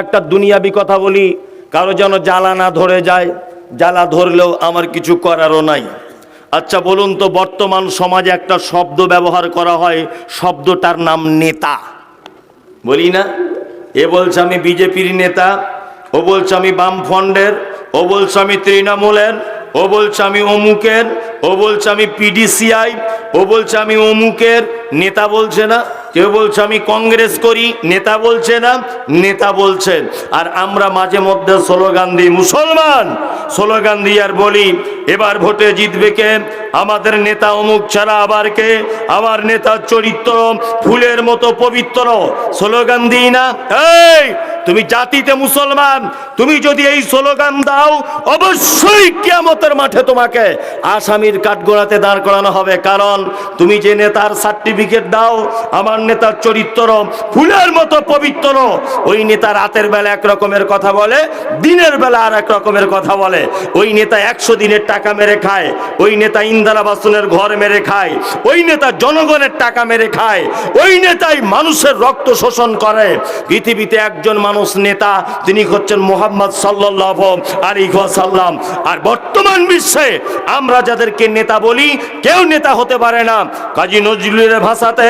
একটা দুনিয়াবি কথা বলি, কারও যেন জ্বালা না ধরে যায়, জ্বালা ধরলেও আমার কিছু করারও নাই। আচ্ছা বলুন তো, বর্তমান সমাজে একটা শব্দ ব্যবহার করা হয়, শব্দটার নাম নেতা। বলি না? এ বলছে আমি বিজেপির নেতা, ও বলছে আমি বামফ্রন্টের, ও বলছে আমি তৃণমূলের, ও বলছে আমি অমুকের ও বলছে আমি পিডিসিআই ও বলছে আমি অমুকের, নেতা বলছে না। কেউ বলছে আমি কংগ্রেস করি, নেতা বলছে না, নেতা বলছেন আর আমরা মাঝে মধ্যে স্লোগান দিই, মুসলমান! স্লোগান দিই আর বলি, এবার ভোটে জিতবে কে? আমাদের নেতা অমুক ছাড়া আবার কে? আমার নেতার চরিত্র ফুলের মতো পবিত্র। স্লোগান দিই না, এই, তুমি জাতিতে মুসলমান, তুমি যদি এই স্লোগান দাও, অবশ্যই কিয়ামতের মাঠে তোমাকে আসামির কাঠগোড়াতে দাঁড় করানো হবে। কারণ তুমি যে নেতার সার্টিফিকেট দাও, আমার নেতার চরিত্র ফুলের মতো পবিত্র। ওই নেতা রাতের বেলা এক রকমের কথা বলে, দিনের বেলা আর এক রকমের কথা বলে। ওই নেতা একশো দিনের টাকা মেরে খায়, ওই নেতা ইন্দিরা বাসনের ঘর মেরে খায়, ওই নেতা জনগণের টাকা মেরে খায়, ওই নেতাই মানুষের রক্ত শোষণ করে। পৃথিবীতে একজন মানুষ নেতা, তিনি হচ্ছেন মোহাম্মদ সাল্লাহ আলী সাল্লাম আর বর্তমান বিশ্বে আমরা যাদেরকে নেতা বলি, কেউ নেতা হতে পারে না। কাজী নজরুলের ভাষাতে,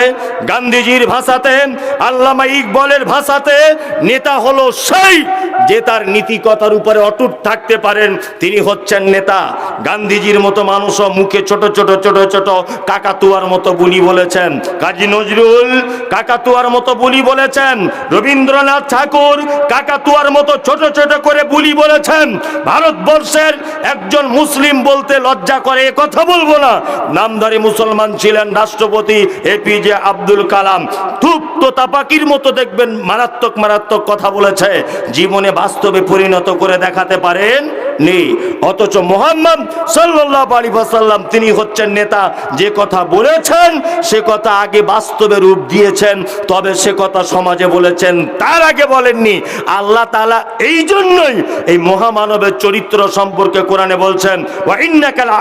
গান্ধীজির ভাষাতে, আল্লামা ইকবলের ভাষাতে নেতা হলো সেই যে তার নীতিকতার উপরে অটুট থাকতে পারেন। তিনি হচ্ছেন নেতা। গান্ধীজির মতো মানুষও মুখে ছোট ছোট ছোট ছোট কাকাতুয়ার মতো বুলি বলেছেন। কাজী নজরুল কাকাতুয়ার মতো বুলি বলেছেন। রবীন্দ্রনাথ ঠাকুর কাকাতুয়ার মতো ছোট ছোট করে বুলি বলেছেন। ভারতবর্ষের একজন মুসলিম বলতে লজ্জা করে এ কথা বলব না। নামধারী মুসলমান ছিলেন রাষ্ট্রপতি এপিজে আব্দুল কালাম। খুব তো তাপাকির মতো দেখবেন, মারাত্মক মারাত্মক কথা বলেছে। জীবনে বাস্তবে পরিণত করে দেখাতে পারেন। নেই। অথচ মোহাম্মদ সাল্লাহ আলী সাল্লাম তিনি হচ্ছেন নেতা। যে কথা বলেছেন, সে কথা আগে বাস্তবে রূপ দিয়েছেন। তবে সে কথা সমাজে বলেছেন, তার আগে বলেননি। আল্লাহ তালা এই জন্যই এই মহামানবের চরিত্র সম্পর্কে কোরআনে বলছেন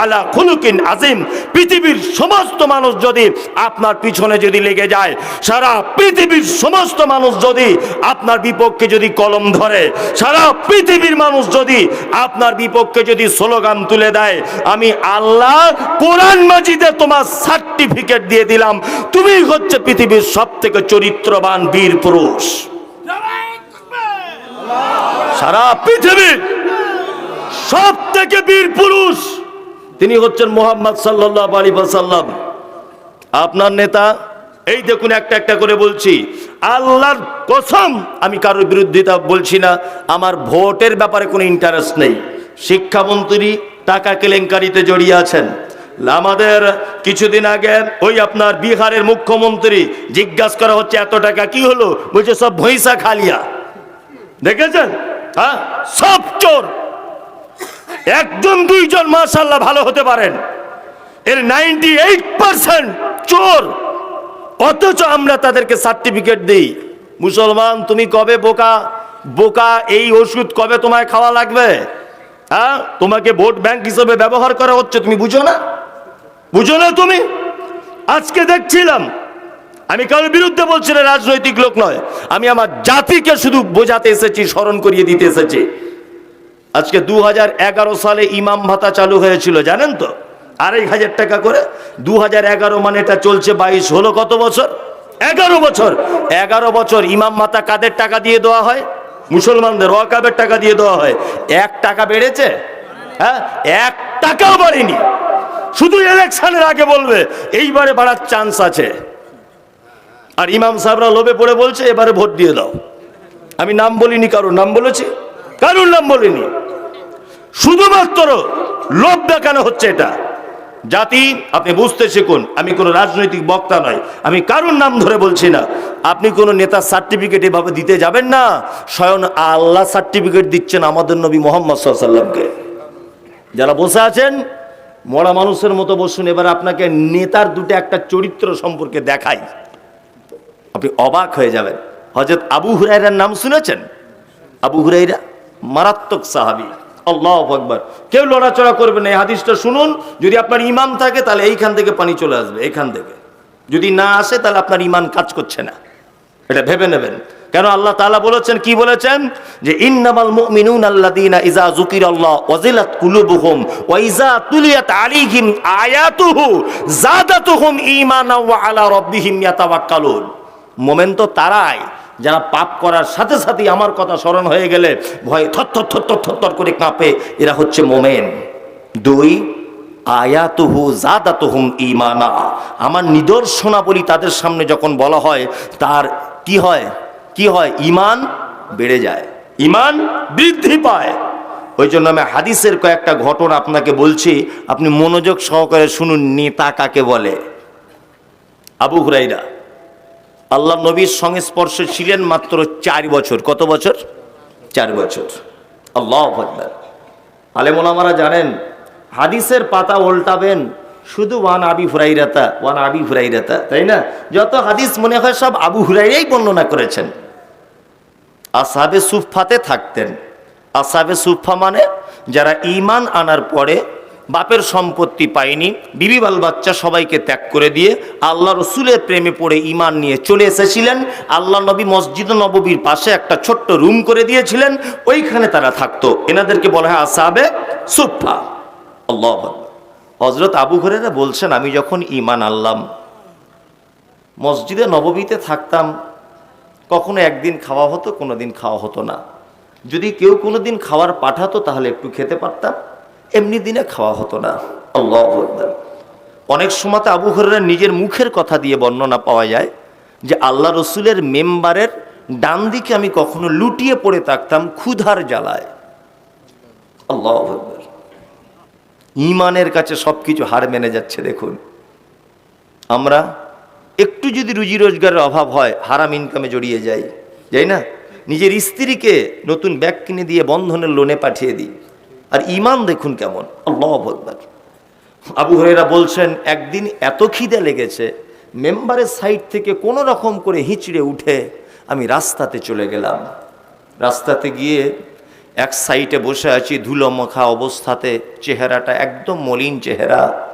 আলা খুলুকিন আজিম পৃথিবীর সমস্ত মানুষ যদি আপনার পিছনে যদি লেগে যায়, সারা পৃথিবীর সমস্ত মানুষ যদি আপনার বিপক্ষে যদি কলম ধরে, সারা পৃথিবীর মানুষ যদি আপনার বিপক্ষে যদি স্লোগান তুলে দেয়, আমি আল্লাহ কোরআন মাজিদে তোমার সার্টিফিকেট দিয়ে দিলাম। তুমি হচ্ছে পৃথিবীর সব থেকে চরিত্রবান বীর পুরুষ। সারা পৃথিবীর সব থেকে বীর পুরুষ। তিনি হচ্ছেন মোহাম্মদ সাল্লাহ আলী সাল্লাম আপনার নেতা, এই দেখুন একটা একটা করে বলছি, আল্লাহর কসম আমি কারোর বিরোধিতা বলছি না, আমার ভোটের ব্যাপারে কোনো ইন্টারেস্ট নেই। শিক্ষামন্ত্রী টাকা কেলেঙ্কারিতে জড়িয়ে আছেন। আমাদের কিছুদিন আগে ওই আপনার বিহারের মুখ্যমন্ত্রী জিজ্ঞাসা করা হচ্ছে, এত টাকা কি হলো? বলছে, সব ভৈসা খালিয়া। দেখেছেন? হ্যাঁ? সব চোর। একজন, দুইজন মাশাল্লাহ ভালো হতে পারেন। এর নাইনটি এইট পার্সেন্ট চোর। অথচ আমরা তাদেরকে সার্টিফিকেট দিই। মুসলমান, তুমি কবে বোকা বোকা এই ওষুধ কবে তোমায় খাওয়া লাগবে? হ্যাঁ? তোমাকে ভোট ব্যাংক হিসেবে ব্যবহার করা হচ্ছে, তুমি বুঝো না? বুঝো না তুমি? আজকে দেখছিলাম, আমি কারোর বিরুদ্ধে বলছি না, রাজনৈতিক লোক নয়। আমি আমার জাতিকে শুধু বোঝাতে এসেছি, স্মরণ করিয়ে দিতে এসেছি। আজকে দু হাজার এগারো সালে ইমাম ভাতা চালু হয়েছিল, জানেন তো? আড়াই হাজার টাকা করে। দু হাজার এগারো মানে এটা চলছে বাইশ হলো কত বছর? এগারো বছর। এগারো বছর ইমাম ভাতা কাদের টাকা দিয়ে দেওয়া হয়? মুসলমানদের ওয়াকাবের টাকা দিয়ে দেওয়া হয়। এক টাকা বেড়েছে? হ্যাঁ? এক টাকাও বাড়েনি। শুধু ইলেকশনের আগে বলবে, এইবারে বাড়ার চান্স আছে। আর ইমাম সাহেবরা লোভে পড়ে বলছে, এবারে ভোট দিয়ে দাও। আমি নাম বলিনি, কারোর নাম বলেছি? কারোর নাম বলিনি? শুধুমাত্র লোভ দেখানো হচ্ছে এটা? জাতি, আপনি বুঝতে শিখুন, আমি কোনো রাজনৈতিক বক্তা নয়, আমি কারোর নাম ধরে বলছি না। আপনি কোনো নেতার সার্টিফিকেট এভাবে দিতে যাবেন না? স্বয়ং আল্লাহ সার্টিফিকেট দিচ্ছেন আমাদের নবী মোহাম্মদ সাল্লামকে যারা বসে আছেন, মরা মানুষের মতো বসুন, এবার আপনাকে নেতার দুটো একটা চরিত্র সম্পর্কে দেখাই। আপনি অবাক হয়ে যাবেন। হজরত আবু হুরাইরার নাম শুনেছেন? আবু হুরাইরা মারাত্মক সাহাবি। আল্লাহ কেউ লড়াচড়া করবে না, এই হাদিসটা শুনুন। যদি আপনার ইমান থাকে, তাহলে এইখান থেকে পানি চলে আসবে থেকে। যদি না আসে, তাহলে আপনার ইমান কাজ করছে না। এটা ভেবে নেবেন। কেন আল্লাহ তাআলা বলেছেন, কি বলেছেন? যে ইন্নামাল মুমিনুন আল্লাযীনা ইযা যুকিরাল্লাহ ওয়াজিলাত কুলুবুহুম ওয়া ইযা তুলিয়াত আলাইহিম আয়াতুহু যাদাতুহুম ঈমানা ওয়া আলা রাব্বিহিম ইয়াতাওয়াক্কালুন। মোমেন তো তারাই। যারা পাপ করার সাথে সাথে আমার কথা স্মরণ হয়ে গেলে ভয়ে থর থর থর করে কাঁপে। এরা হচ্ছে মোমেন। দুই, আয়াতুহু জাদাতুহুম ইমানা আমার নিদর্শনাবলী তাদের সামনে যখন বলা হয়, তার কি হয়? কি হয়? ইমান বেড়ে যায়। ইমান বৃদ্ধি পায়। ওই জন্য আমি হাদিসের কয়েকটা ঘটনা আপনাকে বলছি, আপনি মনোযোগ সহকারে শুনুন, নেতা কাকে বলে? আবু হুরাইরা আল্লাহ নবীর সংস্পর্শে ছিলেন মাত্র চার বছর। কত বছর? চার বছর। আল্লাহ আকবার। আলেমোলামারা জানেন, হাদিসের পাতা উল্টাবেন শুধু ওয়ান আবি হুরাইরাতা, ওয়ান আবি হুরাইরাতা, তাই না? যত হাদিস মনে হয় সব আবু হুরাইরাই বর্ণনা করেছেন। আসাবে সুফাতে থাকতেন। আসাবে সুফা মানে যারা ইমান আনার পরে বাপের সম্পত্তি পায়নি, বিবি বাল বাচ্চা সবাইকে ত্যাগ করে দিয়ে আল্লাহ রসুলের প্রেমে পড়ে ইমান নিয়ে চলে এসেছিলেন। আল্লাহ নবী মসজিদ নববীর পাশে একটা ছোট্ট রুম করে দিয়েছিলেন, ওইখানে তারা থাকতো। এনাদেরকে বলা হয় আসাবে সুফা আল্লাহ হজরত আবু ঘরেরা বলছেন, আমি যখন ইমান আনলাম, মসজিদে নববীতে থাকতাম, কখনো একদিন খাওয়া হতো কোনো দিন খাওয়া হতো না। যদি কেউ কোনো দিন খাওয়ার পাঠাতো, তাহলে একটু খেতে পারতাম। এমনি দিনে খাওয়া হতো না। আল্লাহ অনেক সময় আবু হরেরা নিজের মুখের কথা দিয়ে বর্ণনা পাওয়া যায় যে আল্লাহ রসুলের মেম্বারের ডান দিকে আমি কখনো লুটিয়ে পড়ে থাকতাম ক্ষুধার জ্বালায়। আল্লাহ। ইমানের কাছে সব কিছু হার মেনে যাচ্ছে, দেখুন। আমরা একটু যদি রুজি রোজগারের অভাব হয়, হারাম ইনকামে জড়িয়ে যাই যাই না? নিজের স্ত্রীকে নতুন ব্যাগ কিনে দিয়ে বন্ধনের লোনে পাঠিয়ে দিই। আর ইমান দেখুন কেমন? আল্লাহ। আবু হরেরা বলছেন, একদিন এত খিদে লেগেছে, মেম্বারের সাইড থেকে কোনো রকম করে হিঁচড়ে উঠে আমি রাস্তাতে চলে গেলাম। রাস্তাতে গিয়ে এক সাইডে বসে আছি, ধুলো মাখা অবস্থাতে, চেহারাটা একদম মলিন চেহারা,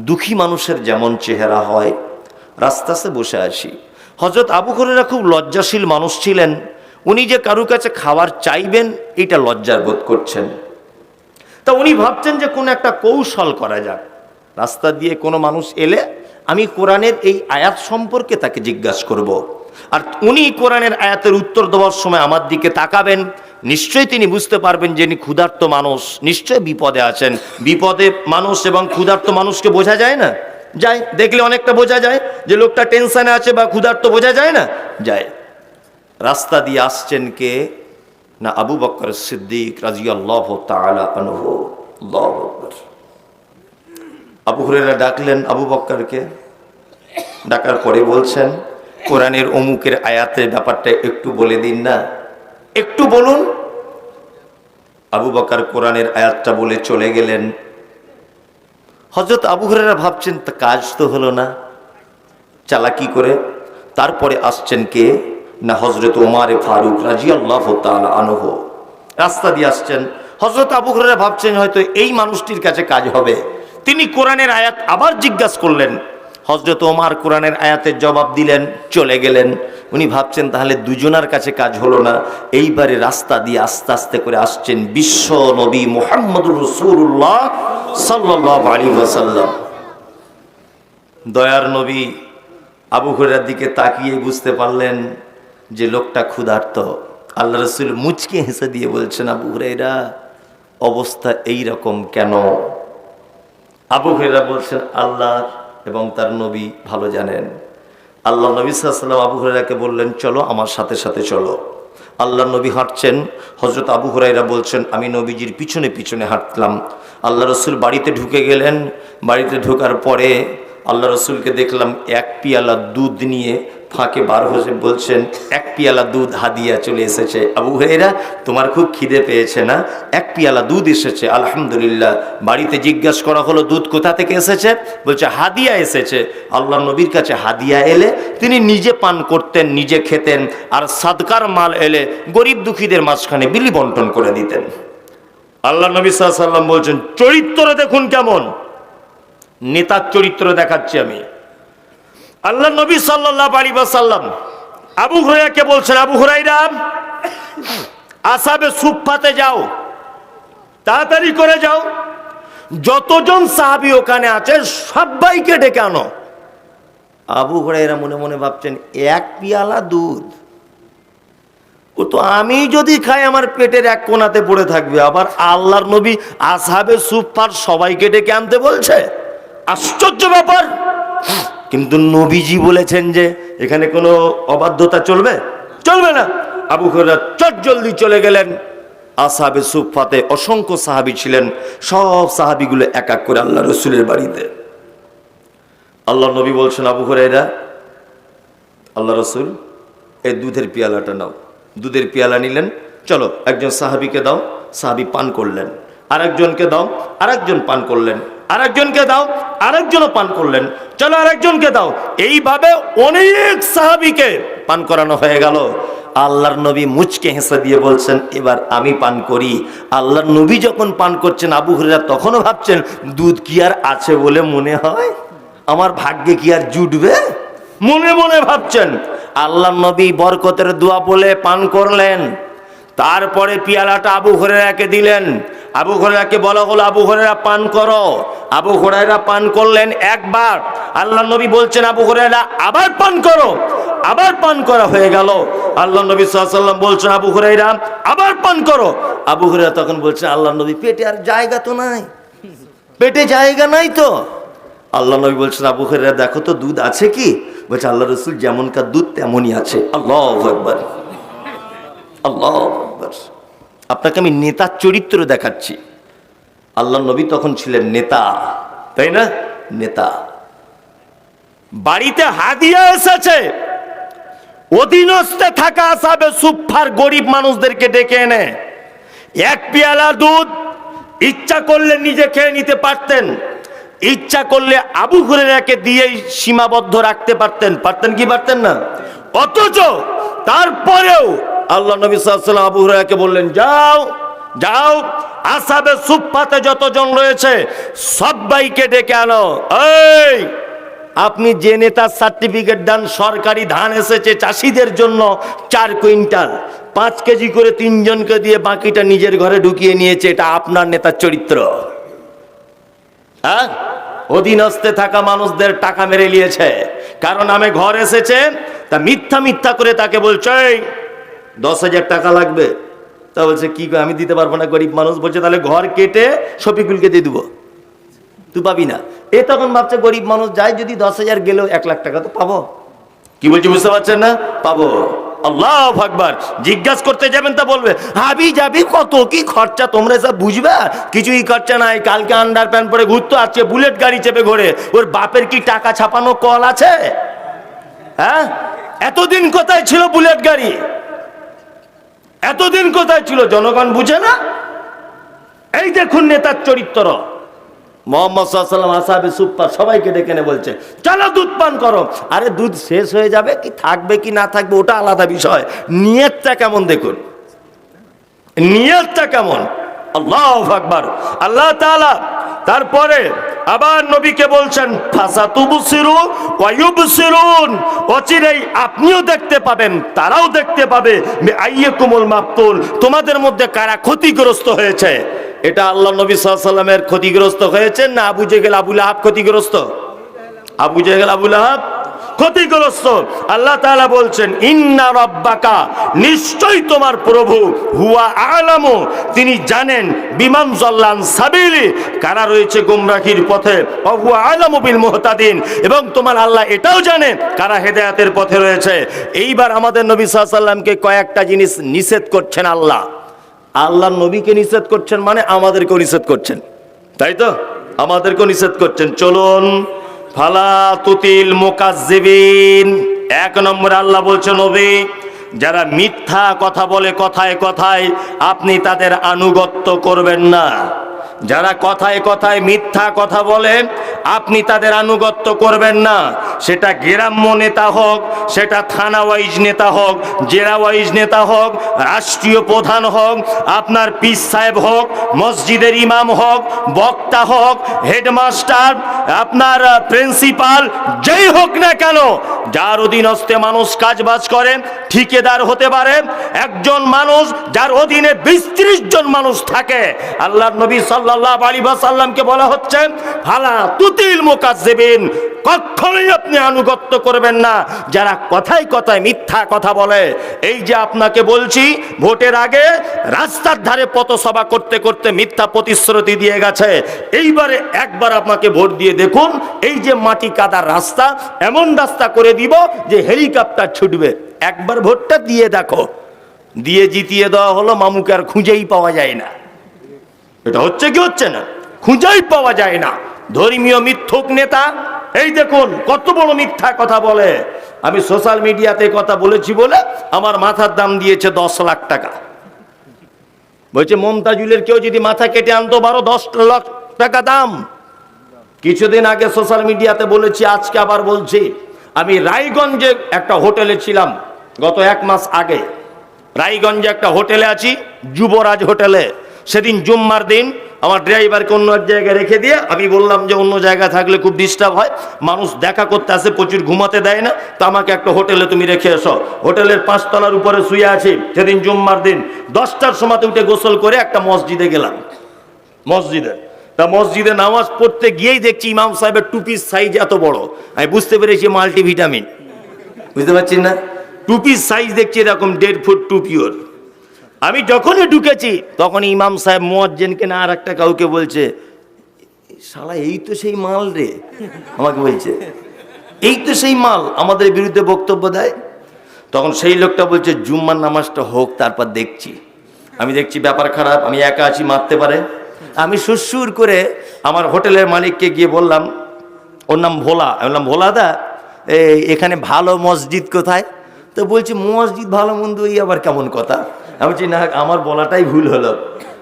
দুঃখী মানুষের যেমন চেহারা হয়। রাস্তাতে বসে আছি। হজরত আবু হরেরা খুব লজ্জাশীল মানুষ ছিলেন। উনি যে কারুর কাছে খাবার চাইবেন, এটা লজ্জার বোধ করছেন। তা উনি ভাবছেন যে কোনো একটা কৌশল করা যাক। রাস্তা দিয়ে কোনো মানুষ এলে আমি কোরআনের এই আয়াত সম্পর্কে তাকে জিজ্ঞাসা করব। আর উনি কোরআনের আয়াতের উত্তর দেওয়ার সময় আমার দিকে তাকাবেন, নিশ্চয়ই তিনি বুঝতে পারবেন যে ক্ষুধার্ত মানুষ। নিশ্চয়ই বিপদে আছেন। বিপদে মানুষ এবং ক্ষুধার্ত মানুষকে বোঝা যায় না? যায়। দেখলে অনেকটা বোঝা যায় যে লোকটা টেনশনে আছে বা ক্ষুধার্ত বোঝা যায় না? যায়। রাস্তা দিয়ে আসছেন কে? না আবু বকর সিদ্দিক রাজি আল্লাহ আবু হুরেরা ডাকলেন আবু বক্করকে ডাকার পরে বলছেন, কোরআনের অমুকের আয়াতের ব্যাপারটা একটু বলে দিন না। একটু বলুন। আবু বকর কোরআনের আয়াতটা বলে চলে গেলেন। হজরত আবু হুরেরা ভাবছেন কাজ তো হলো না। চালাকি করে তারপরে আসছেন কে? না হজরত ওমারে ফারুক রাজি আল্লাহ আনহ। রাস্তা দিয়ে আসছেন। হজরত আবু হুরেরা ভাবছেন হয়তো এই মানুষটির কাছে কাজ হবে। তিনি কোরআনের আয়াত আবার জিজ্ঞাসা করলেন। হজরত ওমার কোরআনের আয়াতের জবাব দিলেন, চলে গেলেন। উনি ভাবছেন, তাহলে দুজনার কাছে কাজ হলো না? এইবারে রাস্তা দিয়ে আস্তে আস্তে করে আসছেন বিশ্ব নবী মোহাম্মদ রসুল্লাহ সাল্লাহ আলী ওয়াসাল্লাম। দয়ার নবী আবু হুরার দিকে তাকিয়ে বুঝতে পারলেন যে লোকটা ক্ষুধার্ত, আল্লাহ রসুল মুচকে হেসে দিয়ে বলছেন, আবু হুরাইরা অবস্থা এই রকম কেন? আবু হুরাইরা বলছেন আল্লাহ এবং তার নবী ভালো জানেন। আল্লাহ নবী সাল্লাম আবু হুরাইরাকে বললেন, চলো আমার সাথে সাথে চলো। আল্লাহ নবী হাঁটছেন হজরত আবু হুরাইরা বলছেন, আমি নবীজির পিছনে পিছনে হাঁটলাম। আল্লাহ রসুল বাড়িতে ঢুকে গেলেন, বাড়িতে ঢোকার পরে আল্লাহ রসুলকে দেখলাম, এক পিয়ালা দুধ নিয়ে ফাঁকে বার হয়ে বলছেন, এক পিয়ালা দুধ হাদিয়া চলে এসেছে। আবু হুরাইরা তোমার খুব খিদে পেয়েছে না? এক পিয়ালা দুধ এসেছে, আলহামদুলিল্লাহ। বাড়িতে জিজ্ঞাসা করা হলো, দুধ কোথা থেকে এসেছে? বলছে, হাদিয়া এসেছে। আল্লাহ নবীর কাছে হাদিয়া এলে, তিনি নিজে পান করতেন, নিজে খেতেন, আর সাদকার মাল এলে গরিব দুঃখীদের মাঝখানে বিলি বন্টন করে দিতেন। আল্লাহ নবী সাল্লাম বলছেন, চরিত্র দেখুন কেমন? নেতার চরিত্র দেখাচ্ছি আমি। আল্লাহ নবী সাল্লাহ আলী সাল্লাম আবু হুরাইরাকে বলছেন, আবু হুরাইরা আসাবে সুফাতে যাও, তাড়াতাড়ি করে যাও। যতজন সাহাবি ওখানে আছে, সবাইকে ডেকে আনো। আবু হুরাইরা মনে মনে ভাবছেন, এক পিয়ালা দুধ? ও তো আমি যদি খাই, আমার পেটের এক কোণাতে পড়ে থাকবে। আবার আল্লাহর নবী আসহাবে সুফার সবাইকে ডেকে আনতে বলছে? আশ্চর্য ব্যাপার। কিন্তু নবীজি বলেছেন যে এখানে কোনো অবাধ্যতা চলবে? চলবে না। আবু হুরায়রা চট জলদি চলে গেলেন। আসহাবে সুফাতে অসংখ্য সাহাবী ছিলেন। সব সাহাবিগুলো এক এক করে আল্লাহ রসুলের বাড়িতে। আল্লাহ নবী বলছেন, আবু হুরায়রা, আল্লাহ রসুল, এই দুধের পেয়ালাটা নাও। দুধের পেয়ালা নিলেন। চলো, একজন সাহাবিকে দাও। সাহাবি পান করলেন। আরেকজনকে দাও। আরেকজন পান করলেন। আরেকজনকে দাও, আরেকজনও পান করলেন। চলো আরেকজনকে দাও। এইভাবে অনেক সাহাবিকে পান করানো হয়ে গেল। আল্লাহর নবী মুচকে হেসে দিয়ে বলছেন, এবার আমি পান করি। আল্লাহর নবী যখন পান করছেন, আবু হুরেরা তখনও ভাবছেন, দুধ কি আর আছে বলে মনে হয়? আমার ভাগ্যে কি আর জুটবে? মনে মনে ভাবছেন। আল্লাহ নবী বরকতের দোয়া বলে পান করলেন। তারপরে পিয়ালাটা আবু হরেরাকে দিলেন। আবু হরেরাকে বলা হলো, আবু হরেরা পান করো। আবু হরেরা পান করলেন একবার। আল্লাহ নবী বলছেন, আবু হরেরা আবার পান করো। আবার পান করা হয়ে গেল। আল্লাহ নবী সাল্লাম বলছেন, আবু হরেরা আবার পান করো। আবু হরেরা তখন বলছে, আল্লাহ নবী, পেটে আর জায়গা তো নাই। পেটে জায়গা নাই তো? আল্লাহ নবী বলছেন, আবু হরেরা দেখো তো, দুধ আছে কি? বলছে, আল্লাহ রসুল যেমনকার দুধ, তেমনই আছে। আল্লাহ একবার আল্লাহ। আপনাকে আমি নেতার চরিত্র দেখাচ্ছি। আল্লাহ নবী তখন ছিলেন নেতা। তাই না? নেতা। বাড়িতে হাদিয়া এসেছে। অধীনস্থে থাকা আসাবে সুফার গরিব মানুষদেরকে ডেকে এনে, এক পেয়ালা দুধ ইচ্ছা করলে নিজে খেয়ে নিতে পারতেন, ইচ্ছা করলে আবু হুরেরাকে দিয়েই সীমাবদ্ধ রাখতে পারতেন। পারতেন কি পারতেন না? অথচ তারপরেও আল্লাহ নবী সাল্লাম আবু হুরেরাকে বললেন যাও যাও আসাবে সুফাতে যতজন রয়েছে সবাইকে ডেকে আনো। এই আপনি যে নেতার সার্টিফিকেট দেন সরকারি ধান এসেছে চাষিদের জন্য চার কুইন্টাল। পাঁচ কেজি করে তিনজনকে দিয়ে বাকিটা নিজের ঘরে ঢুকিয়ে নিয়েছে এটা আপনার নেতার চরিত্র। হ্যাঁ? অধীনস্থে থাকা মানুষদের টাকা মেরে নিয়েছে। কারণ আমি ঘর এসেছে তা মিথ্যা মিথ্যা করে তাকে বলছে "এই, দশ হাজার টাকা লাগবে। তা বলছে, কি আমি দিতে পারব না, গরিব মানুষ? বলছে, তাহলে ঘর কেটে শফিকুলকে দিয়ে দেবো। তুই পাবি না। এ তখন ভাবছে, গরিব মানুষ যায়, যদি দশ হাজার গেলেও এক লাখ টাকা তো পাবো। কি বলছি, বুঝতে পারছেন না? পাবো। আল্লাহ আকবার। জিজ্ঞাসা করতে যাবেন তা বলবে, হাবি যাবি কত? কি খরচা? তোমরা সব বুঝবে? কিছুই খরচা নাই। কালকে আন্ডার প্যান্ট পরে ঘুরতো, আজকে বুলেট গাড়ি চেপে ঘোরে। ওর বাপের কি টাকা ছাপানো কল আছে? হ্যাঁ? এতদিন কোথায় ছিল বুলেট গাড়ি? এতদিন কোথায় ছিল জনগণ বুঝে না? এই দেখুন নেতার চরিত্র। বলছে, চলো দুধ পান করো। আরে দুধ শেষ হয়ে যাবে কি, থাকবে কি, না থাকবে, ওটা আলাদা বিষয়। কেমন দেখুন? নিয়তটা কেমন? আল্লাহ আকবার। আল্লাহ তাআলা তারপরে আবার নবীকে বলছেন অচিরেই আপনিও দেখতে পাবেন, তারাও দেখতে পাবে আইয়াকুমুল মাকতুল তোমাদের মধ্যে কারা ক্ষতিগ্রস্ত হয়েছে? এটা আল্লাহ নবী সাল্লামের ক্ষতিগ্রস্ত হয়েছে না আবু জেগেল আবুল আহাব ক্ষতিগ্রস্ত? আবু জেগেল আবুল আহাব ক্ষতিগ্রস্ত। আল্লাহ তাআলা বলছেন, ইন্না রব্বাকা, নিশ্চয়ই তোমার প্রভু হুয়া আলামু। তিনি জানেন, বিমান জল্লান সাবিলি, কারা রয়েছে গুমরাহির পথে। ও হুয়া আলামু বিল মুহতাদিন। এবং তোমার আল্লাহ এটাও জানে, কারা হেদায়েতের পথে রয়েছে। এইবার আমাদের নবী সাল্লামকে কয়েকটা জিনিস নিষেধ করছেন আল্লাহ। আল্লাহ নবীকে নিষেধ করছেন মানে আমাদেরকেও নিষেধ করছেন। তাই তো? আমাদেরকেও নিষেধ করছেন। চলুন ফালা তুতিল মোকাজ্জিবিন। এক নম্বরে আল্লাহ বলছেন, নবী, যারা মিথ্যা কথা বলে কথায় কথায়, আপনি তাদের আনুগত্য করবেন না। যারা কথায় কথায় মিথ্যা কথা বলে, আপনি তাদের আনুগত্য করবেন না। সেটা গ্রাম্য নেতা হোক, সেটা থানা ওয়াইজ নেতা হোক জেলা ওয়াইজ নেতা হোক, রাষ্ট্রীয় প্রধান হোক, আপনার পিস সাহেব হোক, মসজিদের ইমাম হোক, বক্তা হোক, হেডমাস্টার, আপনার প্রিন্সিপাল, যেই হোক না কেন, যার অধীনস্থে মানুষ কাজবাজ করে, ঠিকেদার হতে পারে, একজন মানুষ যার অধীনে বিশ জন মানুষ থাকে। আল্লাহ নবী সাল্লাহ আলী সাল্লামকে বলা হচ্ছে, ফালা তুতিল মোকাজেবিন কখনোই আপনি আনুগত্য করবেন না। যারা কথায় কথায় মিথ্যা কথা বলে, এই যে আপনাকে বলছি, ভোটের আগে রাস্তার ধারে পথসভা করতে করতে মিথ্যা প্রতিশ্রুতি দিয়ে গেছে। এইবারে একবার আপনাকে ভোট দিয়ে দেখুন, এই যে মাটি কাদার রাস্তা, এমন রাস্তা করে দিব যে হেলিকপ্টার ছুটবে। একবার ভোটটা দিয়ে দেখো। দিয়ে জিতিয়ে দেওয়া হলো, মামুকে আর খুঁজেই পাওয়া যায় না। এটা হচ্ছে কি হচ্ছে না? খুঁজেই পাওয়া যায় না। ধর্মীয় মিথ্যুক নেতা, এই দেখুন, কত বড় মিথ্যা কথা বলে। আমি সোশ্যাল মিডিয়াতে কথা বলেছি বলে আমার মাথার দাম দিয়েছে দশ লাখ টাকা। বলছে, মমতাজুলের কেউ যদি মাথা কেটে আনতো বারো, দশ লাখ টাকা দাম। কিছুদিন আগে সোশ্যাল মিডিয়াতে বলেছি, আজকে আবার বলছি, আমি রায়গঞ্জে একটা হোটেলে ছিলাম গত এক মাস আগে। রায়গঞ্জে একটা হোটেলে আছি, যুবরাজ হোটেলে। সেদিন জুম্মার দিন আমার ড্রাইভারকে অন্য এক জায়গায় রেখে দিয়ে আমি বললাম যে অন্য জায়গায় থাকলে খুব ডিস্টার্ব হয়। মানুষ দেখা করতে আসে, প্রচুর ঘুমাতে দেয় না। তো আমাকে একটা হোটেলে তুমি রেখে এসো। হোটেলের পাঁচতলার উপরে শুয়ে আছি সেদিন জুম্মার দিন। দশটার সময় উঠে গোসল করে একটা মসজিদে গেলাম। মসজিদে। তা মসজিদে নামাজ পড়তে গিয়েই দেখছি ইমাম সাহেবের টুপির সাইজ এত বড়। আমি বুঝতে পেরেছি মাল্টিভিটামিন। বুঝতে পারছি না? টুপির সাইজ দেখছি এরকম দেড় ফুট টুপিওর আমি যখনই ঢুকেছি তখন ইমাম সাহেব মোয়াজ্জেনকে না আর একটা কাউকে বলছে, শালা, এই তো সেই মাল রে। আমাকে বলছে, এই তো সেই মাল আমাদের বিরুদ্ধে বক্তব্য দেয়। তখন সেই লোকটা বলছে, জুম্মার নামাজটা হোক, তারপর দেখছি। আমি দেখছি ব্যাপার খারাপ, আমি একা আছি, মারতে পারে। আমি সুরসুর করে আমার হোটেলের মালিককে গিয়ে বললাম, ওর নাম ভোলা। আমি বললাম, ভোলা দা এখানে ভালো মসজিদ কোথায়? তো বলছি, মসজিদ ভালো মন্দ, এই আবার কেমন কথা? আমি বলছি, না, আমার বলাটাই ভুল হলো।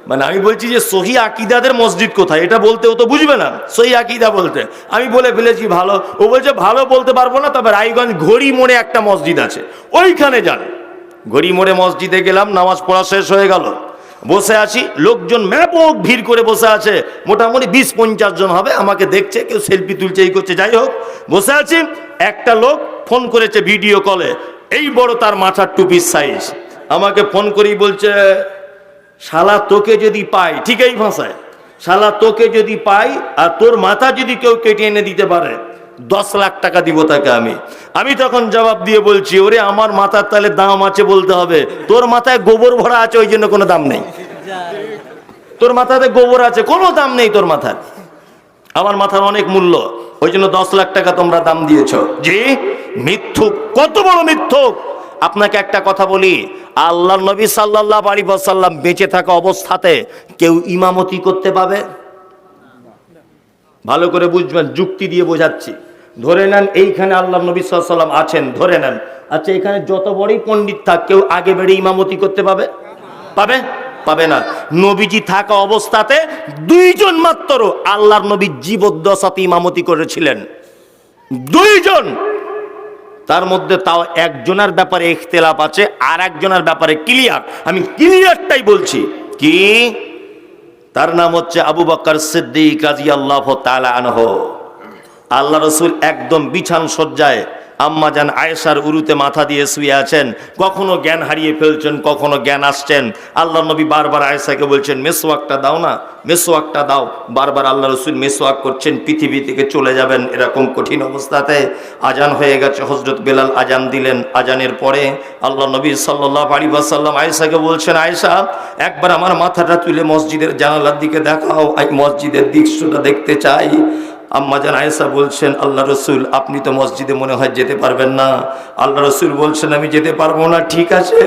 মানে আমি বলছি যে, সহি আকিদাদের মসজিদ কোথায়? এটা বলতে ও তো বুঝবে না, সহি আকিদা বলতে। আমি বলে ফেলেছি, ভালো। ও বলছে, ভালো বলতে পারব না, তবে রায়গঞ্জ ঘড়ি মোড়ে একটা মসজিদ আছে। ওইখানে যান। ঘড়ি মোড়ে মসজিদে গেলাম, নামাজ পড়া শেষ হয়ে গেল। বসে আছি, লোকজন ব্যাপক ভিড় করে বসে আছে। মোটামুটি বিশ পঞ্চাশ জন হবে, আমাকে দেখছে, কেউ সেলফি তুলছে, এই করছে, যাই হোক। বসে আছি, একটা লোক ফোন করেছে ভিডিও কলে। এই বড় তার মাথার টুপির সাইজ আমাকে ফোন করি বলছে, শালা, তোকে যদি পাই, ঠিক এই ভাষায়, শালা, তোকে যদি পাই আর তোর মাথা যদি কেউ কেটে এনে দিতে পারে, দশ লাখ টাকা দিব তাকে আমি। আমি তখন জবাব দিয়ে বলছি, ওরে, আমার মাথার তাহলে দাম আছে বলতে হবে। তোর মাথায় গোবর ভরা আছে, ওই জন্য কোনো দাম নেই। তোর মাথাতে গোবর আছে, কোনো দাম নেই তোর মাথার আমার মাথার অনেক মূল্য, ওই জন্য দশ লাখ টাকা তোমরা দাম দিয়েছ। জি? মিথ্যুক, কত বড় মিথ্যুক? আপনাকে একটা কথা বলি আল্লাহ নবী সাল্লাহ আলী সাল্লাম বেঁচে থাকা অবস্থাতে কেউ ইমামতি করতে পাবে? ভালো করে বুঝবেন, যুক্তি দিয়ে বোঝাচ্ছি। ধরে নেন এইখানে আল্লাহ নবী সাল্লাম আছেন, ধরে নেন। আচ্ছা এখানে যত বড়ই পণ্ডিত থাক, কেউ আগে বেড়ে ইমামতি করতে পাবে? পাবে? পাবে না। নবীজি থাকা অবস্থাতে দুইজন মাত্র আল্লাহর নবী জীবদ্দশাতে ইমামতি করেছিলেন। দুইজন! তার মধ্যে তাও একজনের ব্যাপারে ইখতলাফ আছে আর একজনের ব্যাপারে ক্লিয়ার আমি ক্লিয়ারটাই বলছি। কি? তার নাম হচ্ছে আবু বকর সিদ্দিক রাজি আল্লাহ আনহ। আল্লাহ রসুল একদম বিছান সজ্জায় আম্মা যান আয়েশার উরুতে মাথা দিয়ে শুয়ে আছেন, কখনো জ্ঞান হারিয়ে ফেলছেন, কখনো জ্ঞান আসছেন। আল্লাহ নবী বারবার আয়েশাকে বলছেন মেসোয়াকটা দাও না মেসোয়াকটা দাও। বারবার আল্লাহ রসুল মেসোয়াক করছেন, পৃথিবী থেকে চলে যাবেন এরকম কঠিন অবস্থাতে। আজান হয়ে গেছে হজরত বেলাল আজান দিলেন। আজানের পরে আল্লাহ নবী সাল্লাহ আলী সাল্লাম আয়েশাকে বলছেন, আয়েশা, একবার আমার মাথাটা তুলে মসজিদের জানালার দিকে দেখাও। মসজিদের দৃশ্যটা দেখতে চাই। আম্মা জান আয়েসা বলছেন, আল্লাহ রসুল, আপনি তো মসজিদে মনে হয় যেতে পারবেন না। আল্লাহ রসুল বলছেন, আমি যেতে পারব না, ঠিক আছে।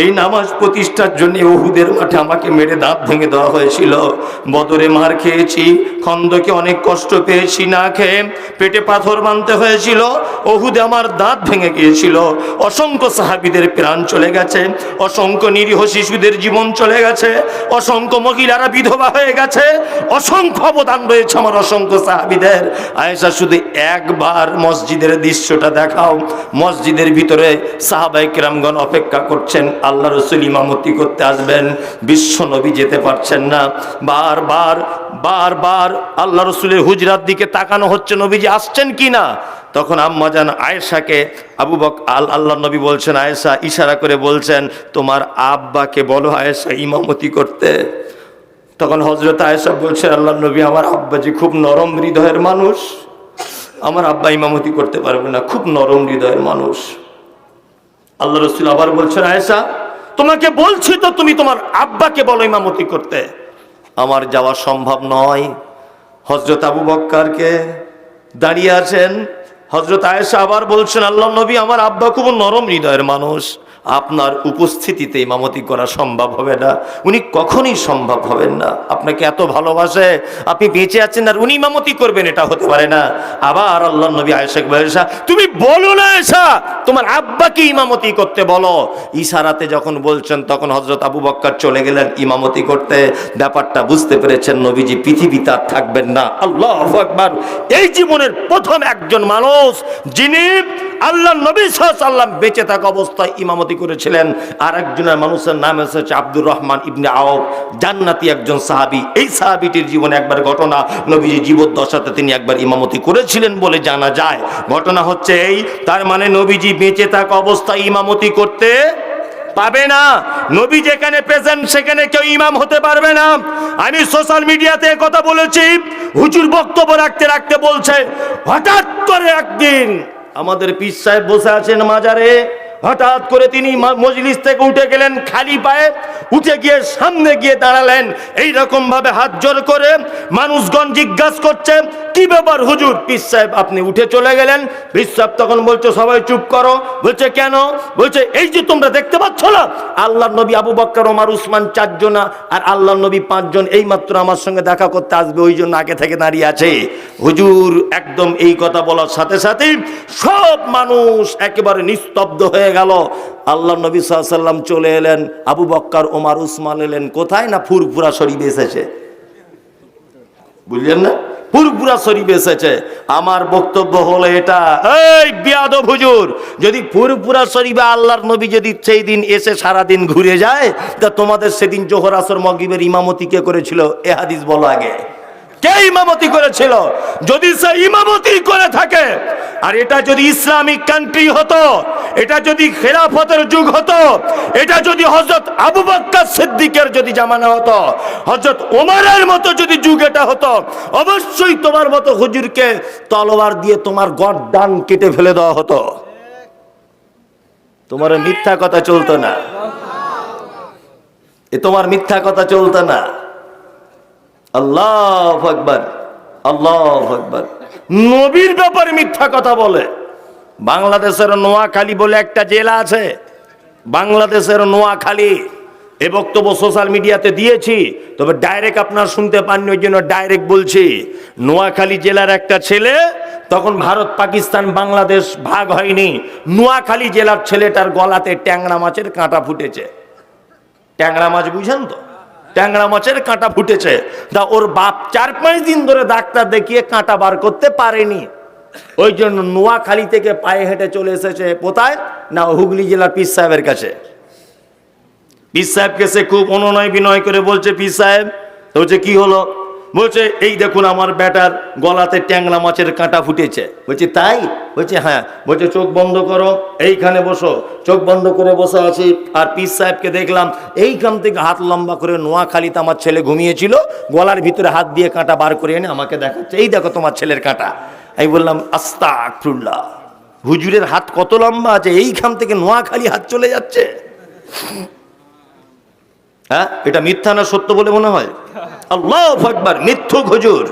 এই নামাজ প্রতিষ্ঠার জন্য ওহুদের মাঠে আমাকে মেরে দাঁত ভেঙে দেওয়া হয়েছিল। বদরে মার খেয়েছি, খন্দকে অনেক কষ্ট পেয়েছি, না খেয়ে পেটে পাথর মানতে হয়েছিল ওহুদে আমার দাঁত ভেঙে গিয়েছিল। অসংখ্য সাহাবিদের প্রাণ চলে গেছে, অসংখ্য নিরীহ শিশুদের জীবন চলে গেছে, অসংখ্য মহিলারা বিধবা হয়ে গেছে, অসংখ্য অবদান রয়েছে আমার অসংখ্য সাহাবি সাহাবিদের আয়েশা, শুধু একবার মসজিদের দৃশ্যটা দেখাও। মসজিদের ভিতরে সাহাবাই কিরামগণ অপেক্ষা করছেন। আল্লাহ রসুল ইমামতি করতে আসবেন। বিশ্ব নবী যেতে পারছেন না। বারবার বারবার আল্লাহ রসুলের হুজরার দিকে তাকানো হচ্ছে। নবীজি আসছেন কি না? তখন আম্মাজান আয়েশাকে আবু বক, আল আল্লাহ নবী বলছেন, আয়েশা ইশারা করে বলছেন, তোমার আব্বাকে বলো আয়েশা ইমামতি করতে। তখন হজরত আয়েশা বলছেন আল্লাহ নবী, আমার আব্বাজি খুব নরম হৃদয়ের মানুষ, আমার আব্বা ইমামতি করতে পারবে না, খুব নরম হৃদয়ের মানুষ। আল্লাহ রসুল আবার বলছেন, আয়েশা, তোমাকে বলছি তো তুমি তোমার আব্বাকে বলো ইমামতি করতে। আমার যাওয়া সম্ভব নয়। হজরত আবু বক্কারকে দাঁড়িয়ে আছেন। হজরত আয়েশা আবার বলছেন, আল্লাহ নবী, আমার আব্বা খুব নরম হৃদয়ের মানুষ। আপনার উপস্থিতিতে ইমামতি করা সম্ভব হবে না। উনি কখনই সম্ভব হবেন না। আপনাকে এত ভালোবাসে, আপনি বেঁচে আছেন আর উনি ইমামতি করবেন, এটা হতে পারে না। আবার আল্লাহ নবী আয়েশা আয়েশা, তুমি বলো না আয়েশা, তোমার আব্বাকে ইমামতি করতে বলো। ইশারাতে যখন বলছেন, তখন হজরত আবু বক্কর চলে গেলেন ইমামতি করতে। ব্যাপারটা বুঝতে পেরেছেন, নবীজি পৃথিবীতে আর থাকবেন না। আল্লাহ আকবার। এই জীবনের প্রথম একজন মানুষ, যিনি আল্লাহ নবী সাল্লাম বেঁচে থাকা অবস্থায় ইমামতি করেছিলেন। আর একজনের মানুষের নাম এসেছে আব্দুর রহমান ইবনে আওফ। জান্নাতি একজন সাহাবী। এই সাহাবীটির জীবনে একবার ঘটনা নবীজি জীবদ্দশাতে তিনি একবার ইমামতি করেছিলেন বলে জানা যায়। ঘটনা হচ্ছে এই, তার মানে নবীজি বেঁচে থাকা অবস্থায় ইমামতি করতে পাবে না। নবী যেখানে প্রেজেন্ট সেখানে কেউ ইমাম হতে পারবে না। আমি সোশ্যাল মিডিয়াতে কথা বলেছি, হুজুর বক্তব্য রাখতে রাখতে বলছে, হঠাৎ করে একদিন আমাদের পীর সাহেব বসে আছেন মাজারে হঠাৎ করে তিনি মজলিস থেকে উঠে গেলেন খালি পায়ে, উঠে গিয়ে সামনে গিয়ে দাঁড়ালেন। এই রকম ভাবে হাত জোর করে মানুষগণ জিজ্ঞাসা করছে, কি ব্যাপার হুজুর? পীর সাহেব, আপনি উঠে চলে গেলেন। পীর সাহেব তখন বলছে, সবাই চুপ করো। বলছে, কেন? বলছে, এই যে তোমরা দেখতে পাচ্ছ না আল্লাহ নবী আবু বক্কর, ওমর, উসমান চারজনা আর আল্লাহ নবী পাঁচজন এই মাত্র আমার সঙ্গে দেখা করতে আসবে, ওই জন্য আগে থেকে দাঁড়িয়ে আছে। হুজুর, একদম এই কথা বলার সাথে সাথেই সব মানুষ একেবারে নিস্তব্ধ হয়ে গেল। আল্লাহ নবী সাল্লাম চলে এলেন। আবু বক্কর, ওমর, উসমান এলেন। কোথায় না ফুরফুরা শরীফ এসেছে? বুঝলেন না? পুরপুরা শরীফ এসেছে। আমার বক্তব্য হলো এটা। এই হুজুর, যদি পুরপুরা শরীফে আল্লাহর নবী যদি সেই দিন এসে সারা দিন ঘুরে যায়, তা তোমাদের সেদিন জোহর আসর মগিবের ইমামতি কে করেছিল? এ হাদিস বলো আগে। কে ইমামতি করেছিল? যদি সে ইমামতি করে থাকে, আর এটা যদি ইসলামিক কান্ট্রি হতো, এটা যদি খেলাফতের যুগ হতো, এটা যদি হজরত আবু বক্কর সিদ্দিকের যদি জামানা হতো হজরত ওমরের মতো যদি যুগ এটা হতো, অবশ্যই তোমার মতো হুজুরকে তলোয়ার দিয়ে তোমার গড্ডান কেটে ফেলে দেওয়া হতো। তোমার মিথ্যা কথা চলতো না। এ তোমার মিথ্যা কথা চলতো না। আল্লাহ আকবর আল্লাহ আকবর। নবীর ব্যাপারে মিথ্যা কথা বলে। বাংলাদেশের নোয়াখালী বলে একটা জেলা আছে। বাংলাদেশের নোয়াখালী, এ বক্তব্য সোশ্যাল মিডিয়াতে দিয়েছি, তবে ডাইরেক্ট আপনার শুনতে পাননি, ওই জন্য ডাইরেক্ট বলছি। নোয়াখালী জেলার একটা ছেলে, তখন ভারত, পাকিস্তান, বাংলাদেশ ভাগ হয়নি। নোয়াখালী জেলার ছেলেটার গলাতে ট্যাংরা মাছের কাঁটা ফুটেছে। ট্যাংরা মাছ বুঝেন তো? ট্যাংরা মাছের কাঁটা ফুটেছে। তা ওর বাপ চার পাঁচ দিন ধরে ডাক্তার দেখিয়ে কাঁটা বার করতে পারেনি। ওই জন্য নোয়াখালী থেকে পায়ে হেঁটে চলে এসেছে কোথায়? না, হুগলি জেলার পিস সাহেবের কাছে। পিস সাহেবকে সে খুব অনুনয় বিনয় করে বলছে পিস সাহেব বলছে, কি হলো? বলছে, এই দেখুন আমার বেটার গলাতে ট্যাংরা মাছের কাঁটা ফুটেছে। বলছে, তাই? বলছে হ্যাঁ। বলছে, চোখ বন্ধ করো, এইখানে বসো। চোখ বন্ধ করে বসে আছি আর পিস সাহেবকে দেখলাম, এইখান থেকে হাত লম্বা করে নোয়াখালীতে আমার ছেলে ঘুমিয়েছিল, গলার ভিতরে হাত দিয়ে কাঁটা বার করে এনে আমাকে দেখাচ্ছে, এই দেখো তোমার ছেলের কাঁটা। আমি বললাম আস্তা আকফরুল্লাহ হুজুরের হাত কত লম্বা আছে, এইখান থেকে নোয়াখালী হাত চলে যাচ্ছে। হ্যাঁ এটা মিথ্যা না সত্য বলে মনে হয়? আল্লাহ আকবার, মিথ্যুক হুজুর।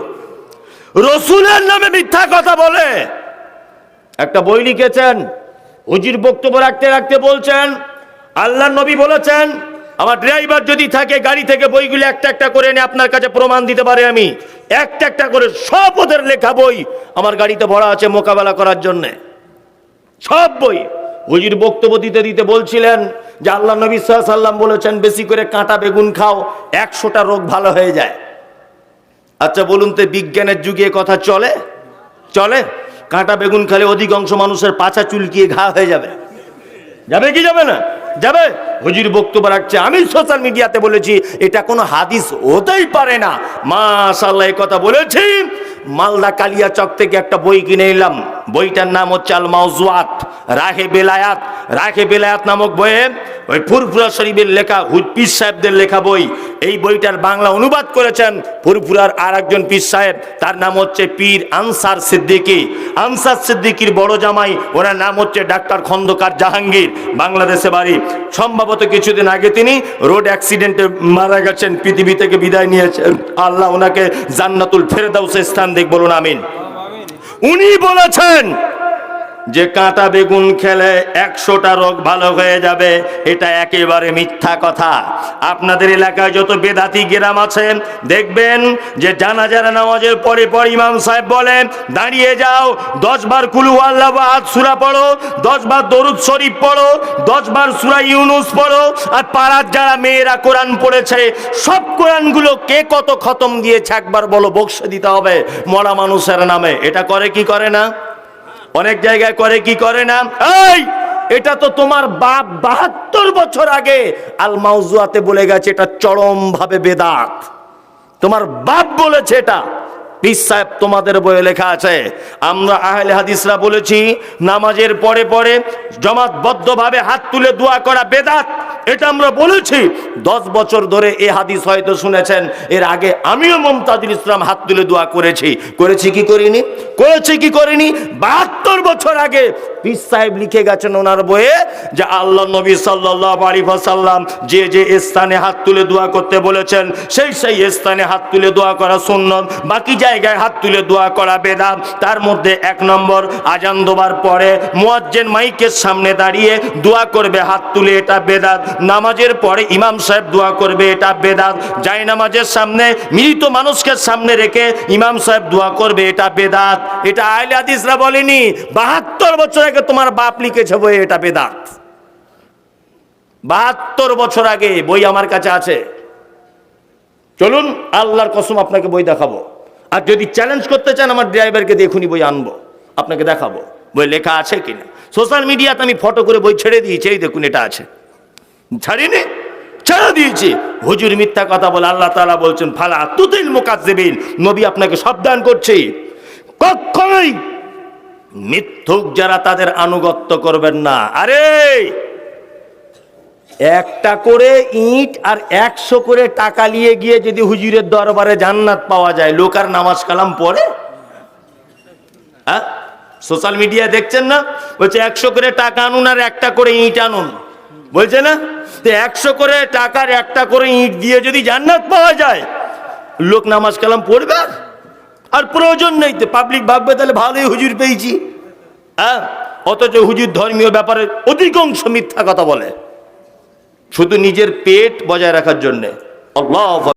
রসুলের নামে মিথ্যা কথা বলে। একটা বই লিখেছেন, হুজির বক্তব্য রাখতে রাখতে বলছেন আল্লাহ নবী বলেছেন, আমার ড্রাইভার যদি থাকে, গাড়ি থেকে বইগুলো একটা একটা করে এনে আপনার কাছে প্রমাণ দিতে পারে আমি। একটা একটা করে সব ওদের লেখা বই আমার গাড়িতে ভরা আছে মোকাবেলা করার জন্যে। সব বই। হুজির বক্তব্য দিতে দিতে বলছিলেন যে আল্লাহ নবী সাল্লাম বলেছেন, বেশি করে কাঁটা বেগুন খাও, একশোটা রোগ ভালো হয়ে যায়। আচ্ছা বলুন তো, বিজ্ঞানের যুগে কথা চলে? চলে? কাঁটা বেগুন খেলে অধিকাংশ মানুষের পাছা চুলকিয়ে ঘা হয়ে যাবে। যাবে কি যাবে না? যাবে? হুজুর বক্তব্য রাখছে, আমি সোশ্যাল মিডিয়াতে বলেছি, এটা কোনো হাদিস হতেই পারে না। মাশাল্লাহ কথা বলেছি। মালদা কালিয়া চক থেকে একটা বই কিনে এলাম বইটার নাম হচ্ছে আল মাউজুয়াত রাহে বেলায়াত। রাহে বেলায়াত নামক বইয়ে ওই ফুরফুরা শরীফের লেখা পীর সাহেবদের লেখা বই। এই বইটার বাংলা অনুবাদ করেছেন ফুরফুরার আর একজন পীর সাহেব। তার নাম হচ্ছে পীর আনসার সিদ্দিকী। আনসার সিদ্দিকির বড় জামাই, ওনার নাম হচ্ছে ডাক্তার খন্দকার জাহাঙ্গীর, বাংলাদেশে বাড়ি। সম্ভবত কিছুদিন আগে তিনি রোড অ্যাক্সিডেন্টে মারা গেছেন, পৃথিবী থেকে বিদায় নিয়েছেন। আল্লাহ ওনাকে জান্নাতুল ফেরদাউসে স্থান দেখ বলুন আমিন। উনি বলেছেন যে কাঁটা বেগুন খেলে একশোটা রোগ ভালো হয়ে যাবে, এটা একেবারে মিথ্যা কথা। আপনাদের এলাকায় যত বেদাতি গ্রাম আছে, দেখবেন যে জানাজারা নামাজের পরে পর ইমাম সাহেব বলেন দাঁড়িয়ে যাও, দশ বার কুলু আল্লাহ হাত সুরা পড়ো, দশ বার দরুদ শরীফ পড়ো, দশ বার সুরা ইউনুস পড়ো। আর পাড়ার যারা মেয়েরা কোরআন পড়েছে, সব কোরআনগুলো কে কত খতম দিয়েছে একবার বলো, বক্সে দিতে হবে মরা মানুষের নামে। এটা করে কি করে না? অনেক জায়গায় করে, কি করে না? এই, এটা তো তোমার বাপ বাহাত্তর বছর আগে আল মাউজুয়াতে বলে গেছে, এটা চরম ভাবে বেদাত। তোমার বাপ বলেছে এটা। পীর সাহেব, তোমাদের বইয়ে লেখা আছে, আমরা আহলে হাদিসরা বলেছি, নামাজের পরে পরে জমাতবদ্ধভাবে হাত তুলে দোয়া করা বেদাত। এটা আমরা বলেছি। দশ বছর ধরে এই হাদিস হয়তো শুনেছেন, এর আগে আমিও মমতাজুল ইসলাম হাত তুলে দোয়া করেছি। করেছি কি করিনি? করেছি কি করিনি? বাহাত্তর বছর আগে পীর সাহেব লিখে গেছেন ওনার বইয়ে যে আল্লাহ নবী সাল্লাহ আলী যে যে স্থানে হাত তুলে দোয়া করতে বলেছেন, সেই সেই স্থানে হাত তুলে দোয়া করা সুন্নত। বাকি জায়গায় হাত তুলে দোয়া করা বেদাত তার মধ্যে এক নম্বর, আজান দেবার পরে মুয়াজ্জেন মাইকের সামনে দাঁড়িয়ে দোয়া করবে, হাত তুলে এটা বেদাত। নামাজের পরে ইমাম সাহেব দোয়া করবে, এটা বেদাত। যাই নামাজের সামনে, মৃত মানুষকে সামনে রেখে ইমাম সাহেব দোয়া করবে, এটা বেদাত। এটা আইলে হাদিসরা বলেনি, বাহাত্তর বছর আগে তোমার বাপ লিখেছে বই এটা বেদাত। বাহাত্তর বছর আগে বই আমার কাছে আছে। চলুন, আল্লাহর কসম আপনাকে বই দেখাবো। আর যদি চ্যালেঞ্জ করতে চান, আমার ড্রাইভারকে দেখুনি বই আনব, আপনাকে দেখাবো বই লেখা আছে কিনা। সোশ্যাল মিডিয়াতে আমি ফটো করে বই ছেড়ে দিয়েছি, এই দেখুন এটা আছে। ছাড়িনি? ছেড়ে দিয়েছি। হুজুর মিথ্যা কথা বলে আল্লাহ তাআলা বলছেন, ফালা তুতিল মুকাজ্জিবিন। নবী আপনাকে সাবধান করছি। কখনোই মিথ্যুক যারা তাদের আনুগত্য করবেন না। আরে! একটা করে ইট আর একশো করে টাকা নিয়ে গিয়ে যদি হুজুরের দরবারে জান্নাত পাওয়া যায়, লোক আর নামাজ কালাম পড়ে? হ্যাঁ? সোশ্যাল মিডিয়া দেখছেন না? বলছে একশো করে টাকা আনুন আর একটা করে ইট আনুন। বলছে না? তো একশো করে টাকার একটা করে ইট দিয়ে যদি জান্নাত পাওয়া যায়, লোক নামাজ কালাম পড়বে আর? প্রয়োজন নেই তো পাবলিক ভাববে তাহলে ভালোই হুজুর পেয়েছি। হ্যাঁ? অথচ হুজুর ধর্মীয় ব্যাপারে অধিকাংশ মিথ্যা কথা বলে। শুধু নিজের পেট বজায় রাখার জন্যে। আল্লাহ